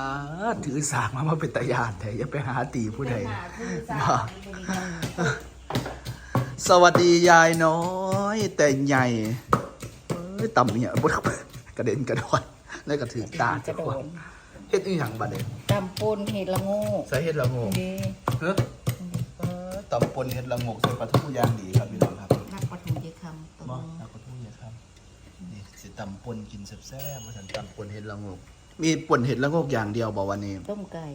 อ่าถือสากมามาเป็นตะยานแต่อย่าไปหาตีผู้ใดหาคือสาบ่มเป็นอย่างนี้สวัสดียายน้อย แต่ใหญ่เอ้ยต่ำเนี่ยบุกกระเด็นกระดอนแล้วก็ถือตากระโดดเฮ็ดอีหยังบัดนี้ตำปูนเห็ดละโงูใส่เฮ็ดละโงกดีเฮ้ยเออตำปนเฮ็ดละโงกใส่ปลาทูย่างดีครับพี่น้องครับนักปฐมเยคำตัวบ่นักปลาทูเนี่ยครับนี่สิตำปนกินแซ่บๆว่าซั่นตำปนเฮ็ดละโงก มีปนเฮ็ดละโงกอย่างเดียวบ่วันนี้ต้มไก่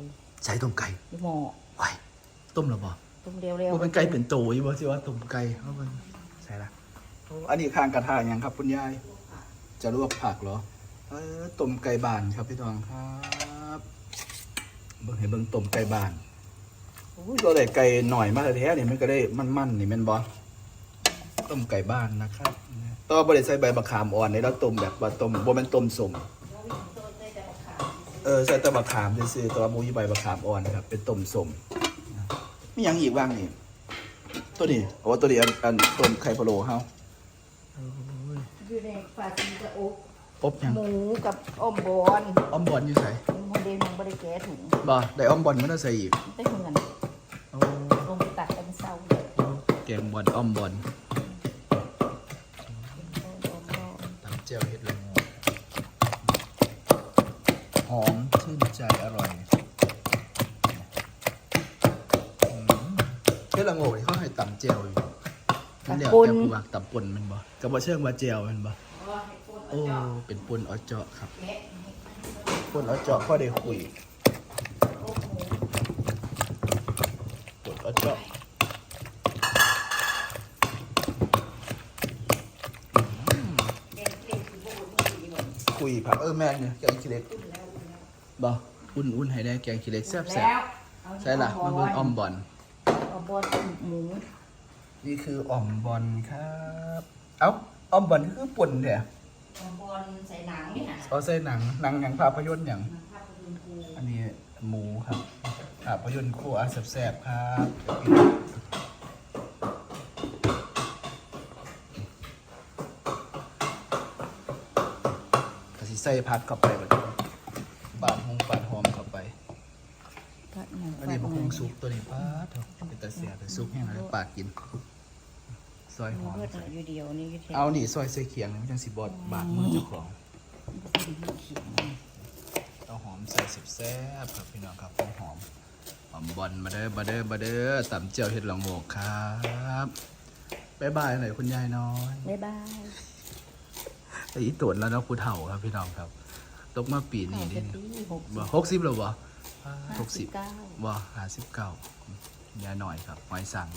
ใส่ต้มไก่หม้อไว้ต้มแล้วบ่ต้มเร็วบ่เป็นไก่เป็นโตอยู่บ่สิว่าต้มไก่เอาเบิ่งใส่ละโอ้อันนี้ข้างกระทะหยังครับคุณยาย จะลวกผักเหรอเออต้มไก่บ้านครับพี่น้องครับเบิ่งให้เบิ่งต้มไก่บ้านโอ้ยเราได้ไก่หน่อยมากแท้ๆนี่มันก็ได้มันๆนี่แม่นบ่ต้มไก่บ้านนะครับแตัวาบ่ได้ใส่ใบมะขามอ่อนในแล้วต้มแบบว่าต้มบ่แม่นต้มสม เออใส่แต่มะขามซื่อๆแตัวาบ่มีใบมะขามอ่อนนะครับ เป็นต้มสมมีหยังอีกบ้างนี่ ตัวนี้โอ้ตัวนี้อันอันต้มไข่พะโล้เฮาๆอยู่ในฝาซีกระอุกอบหยังหมูกับอ้อมบอนอ้อมบอลอยู่ใส่โมเดลยังบริแก้ถุงบ่ได้อ้อมบอลมันต้องใส่อีกได้เหมือนโอ้ลงไปตัดเป็นเศร้าแกงบอลอ้อมบอลตำเจียวเห็ดละโงกห อมชื่นใจอร่อยอืมเห็ดละโงกนี่เขาให้ตำเจียวอยู่นั่นเดี๋ยวแต่ผู้มักตำปนแมันบ่กับบ่เชิงว่าเจียวแมันบ่โอ้เป็นปนเอาเจาะครับปนเอาเจาะพอได้คุยปนเอาเจาะคุยผักเออแม่นเนี่ยแกงขี้เหล็ก บ่อุ่นอุ่นให้ได้แกงขี้เหล็กแซ่บแซ่บแล้วใช่ล่ะมาเบิ่งอ่อมบอลอ้อมบอนหมูนี่คืออ่อมบอลครับ เอ้าอ่อมบอลนี่คือป่นเนี่ยอ้อมบอนใส่หนังนี่ค่ะเขาใส่หนังหนังหนังภาพยนตร์อย่างภาพยนตร์ครูอันนี้หมูครับภาพยนตร์คู่อาแซ่บๆครับกะสิใส่ผักเข้าไปบัดนี้บาดหงบาดหอมเข้าไปผัดหนังอันนี้บะฮงซุปตัวนี้ป้าดเถอะเป็นตาเสียแต่ซุปแห้งแล้วปาดกิน ซอยหอมเลือดอยู่เดียวนี่ก็แค่เอานี่ซอยใส่เคียงนี่มันจังสิบอดบาดมือเจ้าของ เอาหอมใส่สิบแซ่บครับพี่น้องครับหอมหอมหอมบอลมาเด้อมาเด้อมาเด้อตำเจียวเห็ดละโงกครับบ๊ายบายหน่อยคุณยายน้อยบ๊ายบาย ไอ้อีตวนแล้วเนาะผู้เฒ่าครับพี่น้องครับ ตกมาปีนี้ดิหกบ่หกสิบหรอบ่หกสิบเก้าบ่ห้าสิบเก้ายายหน่อยครับหอยสั่ง